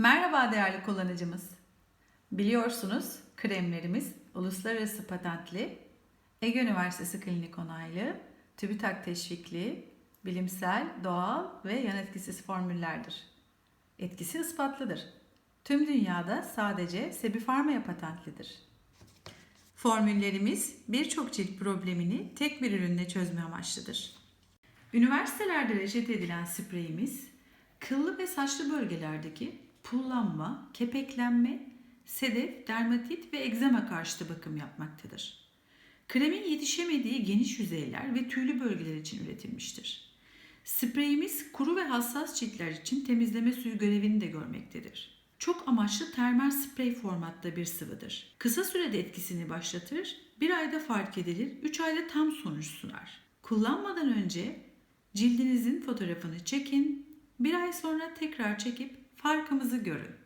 Merhaba değerli kullanıcımız. Biliyorsunuz kremlerimiz uluslararası patentli, Ege Üniversitesi klinik onaylı, TÜBİTAK teşvikli, bilimsel, doğal ve yan etkisiz formüllerdir. Etkisi ispatlıdır. Tüm dünyada sadece Sebi Pharma'ya patentlidir. Formüllerimiz birçok cilt problemini tek bir ürünle çözme amaçlıdır. Üniversitelerde reçete edilen spreyimiz kıllı ve saçlı bölgelerdeki pullanma, kepeklenme, sedef, dermatit ve egzama karşıtı bakım yapmaktadır. Kremin yetişemediği geniş yüzeyler ve tüylü bölgeler için üretilmiştir. Spreyimiz kuru ve hassas ciltler için temizleme suyu görevini de görmektedir. Çok amaçlı termal sprey formatta bir sıvıdır. Kısa sürede etkisini başlatır, bir ayda fark edilir, 3 ayda tam sonuç sunar. Kullanmadan önce cildinizin fotoğrafını çekin, bir ay sonra tekrar çekip farkımızı görün.